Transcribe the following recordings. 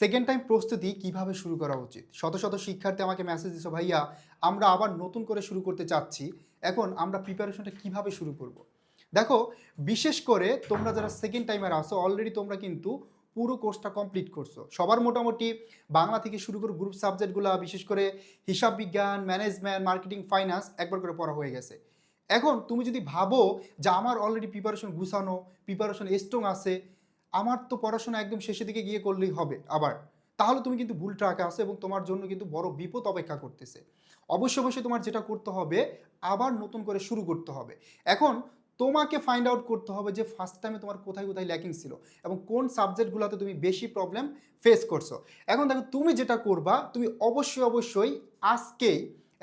Second time প্রস্তুতি কীভাবে শুরু করা উচিত? শত শত শিক্ষার্থী আমাকে মেসেজ দিছো, ভাইয়া, আমরা আবার নতুন করে শুরু করতে চাচ্ছি। এখন আমরা প্রিপারেশনটা কীভাবে শুরু করব। দেখো, বিশেষ করে তোমরা যারা সেকেন্ড টাইমের আসো অলরেডি তোমরা কিন্তু পুরো কোর্সটা কমপ্লিট করছ। সবার মোটামুটি বাংলা থেকে শুরু করে গ্রুপ সাবজেক্টগুলো বিশেষ করে হিসাব বিজ্ঞান ম্যানেজমেন্ট মার্কেটিং ফাইন্যান্স একবার করে পড়া হয়ে গেছে। এখন তুমি যদি ভাবো যে আমার অলরেডি প্রিপারেশন গুছানো প্রিপারেশন স্ট্রং আছে আমার তো পড়াশোনা একদম শেষের দিকে গিয়ে করলেই হবে আবার। তাহলে তুমি কিন্তু ভুল ট্রাকে আসো এবং তোমার জন্য কিন্তু বড় বিপদ অপেক্ষা করতেছে। অবশ্যই অবশ্যই তোমার যেটা করতে হবে, আবার নতুন করে শুরু করতে হবে। এখন তোমাকে ফাইন্ড আউট করতে হবে যে ফার্স্ট টাইমে তোমার কোথায় কোথায় ল্যাকিং ছিল এবং কোন সাবজেক্টগুলোতে তুমি বেশি প্রবলেম ফেস করছ। এখন দেখো, তুমি যেটা করবা, তুমি অবশ্যই অবশ্যই আজকেই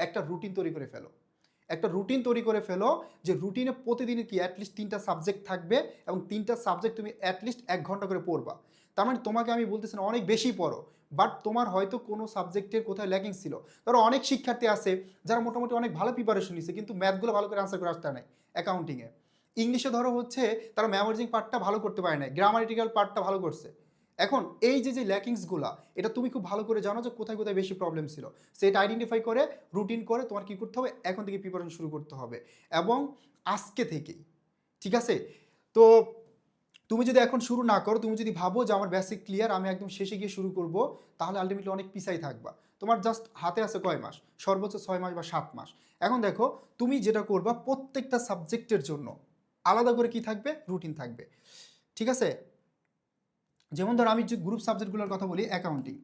একটা রুটিন তৈরি করে ফেলো। একটা রুটিন তৈরি করে ফেলো যে রুটিনে প্রতিদিনের কি অ্যাটলিস্ট তিনটা সাবজেক্ট থাকবে এবং তিনটা সাবজেক্ট তুমি অ্যাটলিস্ট এক ঘণ্টা করে পড়বা। তার মানে তোমাকে আমি বলতেছি না, অনেক বেশি পড়ো বাট তোমার হয়তো কোনো সাবজেক্টের কোথায় ল্যাকিং ছিল। ধরো অনেক শিক্ষার্থী আছে যারা মোটামুটি অনেক ভালো প্রিপারেশন নিচ্ছে কিন্তু ম্যাথগুলো ভালো করে আনসার করে আসতে নেই অ্যাকাউন্টিংয়ে ইংলিশে ধরো হচ্ছে তারা মেমোরিজিং পার্টটা ভালো করতে পারে না গ্রামারিটিক্যাল পার্টটা ভালো করছে। এখন এই যে যে ল্যাকিংসগুলো এটা তুমি খুব ভালো করে জানো যে কোথায় কোথায় বেশি প্রবলেম ছিল। সেটা আইডেন্টিফাই করে রুটিন করে তোমার কি করতে হবে, এখন থেকে প্রিপারেশন শুরু করতে হবে। এবং আজকে থেকেই, ঠিক আছে? তো তুমি যদি এখন শুরু না করো, তুমি যদি ভাবো যে আমার বেসিক ক্লিয়ার আমি একদম শেষে গিয়ে শুরু করব, তাহলে আলটিমেটলি অনেক পিছাই থাকবা। তোমার জাস্ট হাতে আছে কয় মাস? সর্বোচ্চ ছয় মাস বা সাত মাস। এখন দেখো, তুমি যেটা করবা, প্রত্যেকটা সাবজেক্টের জন্য আলাদা করে কি থাকবে? রুটিন থাকবে। ঠিক আছে? যেমন ধরো আমি যে গ্রুপ সাবজেক্টগুলোর কথা বলি অ্যাকাউন্টিং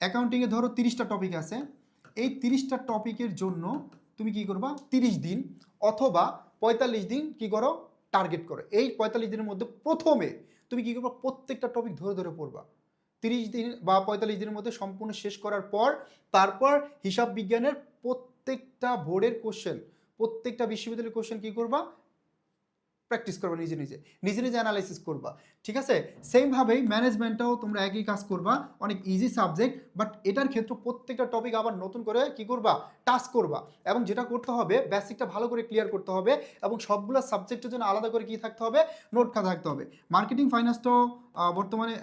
অ্যাকাউন্টিংয়ে ধরো তিরিশটা টপিক আছে। এই তিরিশটা টপিকের জন্য তুমি কি করবা? তিরিশ দিন অথবা পঁয়তাল্লিশ দিন কি করো? টার্গেট করো। এই পঁয়তাল্লিশ দিনের মধ্যে প্রথমে তুমি কি করবা? প্রত্যেকটা টপিক ধরে ধরে পড়বা। তিরিশ দিন বা পঁয়তাল্লিশ দিনের মধ্যে সম্পূর্ণ শেষ করার পর তারপর হিসাব বিজ্ঞানের প্রত্যেকটা বোর্ডের কোশ্চেন প্রত্যেকটা বিশ্ববিদ্যালয়ের কোশ্চেন কি করবা? প্র্যাকটিস করবা নিজে নিজে। নিজে নিজে অ্যানালাইসিস করবা। ঠিক আছে? সেমভাবেই ম্যানেজমেন্টটাও তোমরা একই কাজ করবা। অনেক ইজি সাবজেক্ট বাট এটার ক্ষেত্রে প্রত্যেকটা টপিক আবার নতুন করে কি করবা? টাচ করবা। এবং যেটা করতে হবে বেসিকটা ভালো করে ক্লিয়ার করতে হবে এবং সবগুলো সাবজেক্টের জন্য আলাদা করে কি থাকতে হবে? নোট খাতা থাকতে হবে। মার্কেটিং ফাইন্যান্সটাও বর্তমানে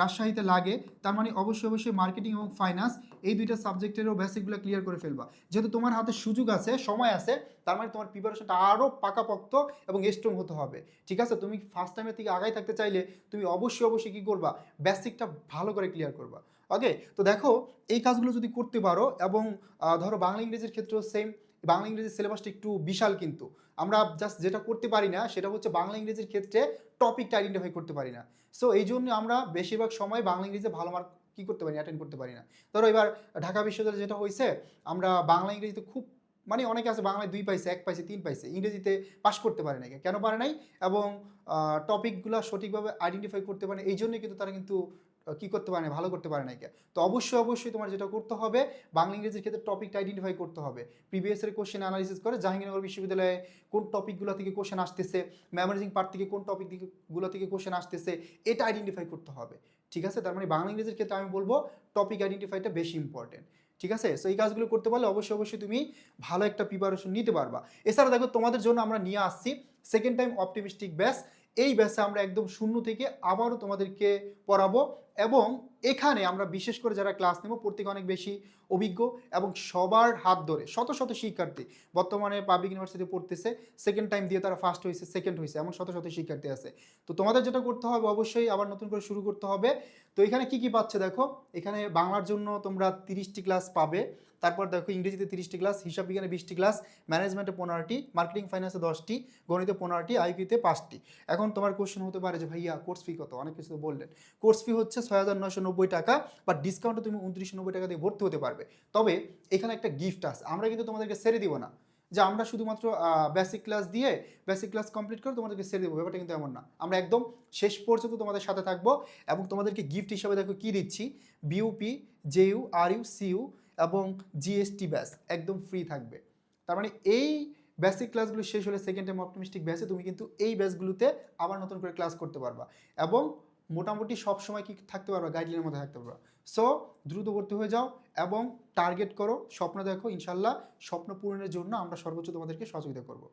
রাজশাহীতে লাগে। তার মানে অবশ্যই অবশ্যই মার্কেটিং এবং ফাইন্যান্স এই দুইটা সাবজেক্টেরও বেসিকগুলো ক্লিয়ার করে ফেলবা। যেহেতু তোমার হাতে সুযোগ আছে, সময় আছে, তার মানে তোমার প্রিপারেশনটা আরও পাকাপোক্ত এবং স্ট্রং হতে হবে। ঠিক আছে? তুমি ফার্স্ট টাইমের থেকে আগাই থাকতে চাইলে তুমি অবশ্যই অবশ্যই কী করবা? বেসিকটা ভালো করে ক্লিয়ার করবা। ওকে তো দেখো, এই কাজগুলো যদি করতে পারো এবং ধরো বাংলা ইংরেজির ক্ষেত্রেও সেম বাংলা ইংরেজির সিলেবাসটা একটু বিশাল কিন্তু। আমরা জাস্ট যেটা করতে পারি না, সেটা হচ্ছে বাংলা ইংরেজির ক্ষেত্রে টপিকটা আইডেন্টিফাই করতে পারি না। সো এই জন্য আমরা বেশিরভাগ সময় বাংলা ইংরেজিতে ভালো মার্ক কী করতে পারি অ্যাটেন্ড করতে পারি না। ধরো এবার ঢাকা বিশ্ববিদ্যালয়ে যেটা হয়েছে, আমরা বাংলা ইংরেজিতে খুব মানে অনেকে আছে বাংলায় দুই পাইছে, এক পাইছে, তিন পাইছে, ইংরেজিতে পাশ করতে পারে নাই, কেন পারে নাই? এবং টপিকগুলো সঠিকভাবে আইডেন্টিফাই করতে পারে না। এই জন্যই কিন্তু তারা কিন্তু কী করতে পারে না ভালো করতে পারে নাই। তো অবশ্যই অবশ্যই তোমার যেটা করতে হবে, বাংলা ইংরেজির ক্ষেত্রে টপিকটা আইডেন্টিফাই করতে হবে। প্রিভিয়াস কোশ্চেন অ্যানালিসিস করে জাহাঙ্গীরনগর বিশ্ববিদ্যালয়ে কোন টপিকগুলো থেকে কোশ্চেন আসতেছে মেমোরাইজিং পার্ট থেকে কোন টপিকগুলো থেকে কোশ্চেন আসতেছে, এটা আইডেন্টিফাই করতে হবে। ঠিক আছে? তার মানে বাংলা ইংরেজির ক্ষেত্রে আমি বলব টপিক আইডেন্টিফাইটা বেশি ইম্পর্টেন্ট ঠিক আছে? সো এই কাজগুলো করতে পারলে অবশ্যই অবশ্যই তুমি ভালো একটা প্রিপারেশন নিতে পারবা। এছাড়া দেখো, তোমাদের জন্য আমরা নিয়ে আসছি সেকেন্ড টাইম অপটিমিস্টিক ব্যাস। এই ব্যাসে আমরা একদম শূন্য থেকে আবারও তোমাদেরকে পড়াবো এবং এখানে আমরা বিশেষ করে যারা ক্লাস নেব, প্রত্যেকে অনেক বেশি অভিজ্ঞ এবং সবার হাত ধরে, শত শত শিক্ষার্থী বর্তমানে পাবলিক ইউনিভার্সিটি পড়তেছে সেকেন্ড টাইম দিয়ে তারা ফার্স্ট হয়েছে সেকেন্ড হয়েছে, এমন শত শত শিক্ষার্থী আছে। তো তোমাদের যেটা করতে হবে অবশ্যই আবার নতুন করে শুরু করতে হবে। তো এখানে কি কি পাচ্ছে দেখো, এখানে বাংলার জন্য তোমরা তিরিশটি ক্লাস পাবে, তারপর দেখো ইংরেজিতে তিরিশটি ক্লাস হিসাব বিজ্ঞানে বিশটি ক্লাস ম্যানেজমেন্টে পনেরোটি মার্কেটিং ফাইন্যান্সে দশটি, গণিতে পনেরোটি আইকিউতে পাঁচটি। এখন তোমার কোশ্চেন হতে পারে যে ভাইয়া কোর্স ফি কত? অনেক কিছু বললেন। কোর্স ফি হচ্ছে ছয় হাজার নয়শো নব্বই টাকা বা ডিসকাউন্টে তুমি উনত্রিশশো নব্বই টাকা দিয়ে ভর্তি হতে পারবে। তবে এখানে একটা গিফট আছে। আমরা কিন্তু তোমাদেরকে সেরে দিব না। যে আমরা শুধুমাত্র বেসিক ক্লাস দিয়ে বেসিক ক্লাস কমপ্লিট করে তোমাদেরকে সেরে দেবো। ব্যাপারটা কিন্তু এমন না। আমরা একদম শেষ পর্যন্ত তোমাদের সাথে থাকব এবং তোমাদেরকে গিফট হিসাবে দেখো কী দিচ্ছি? BUP JU R U CU এবং জিএসটি ব্যাস একদম ফ্রি থাকবে। তার মানে এই বেসিক ক্লাসগুলো শেষ হলে সেকেন্ড টাইম অপটিমিস্টিক ব্যাসে তুমি কিন্তু এই ব্যাচগুলোতে আবার নতুন করে ক্লাস করতে পারবা। এবং মোটামুটি সব সময় কি থাকতে পারবা? গাইডলাইনের মধ্যে থাকতে পারবা। সো দ্রুতবর্তী হয়ে যাও এবং টার্গেট করো, স্বপ্ন দেখো, ইনশাল্লাহ স্বপ্ন পূরণের জন্য আমরা সর্বোচ্চ তোমাদেরকে সহযোগিতা করব।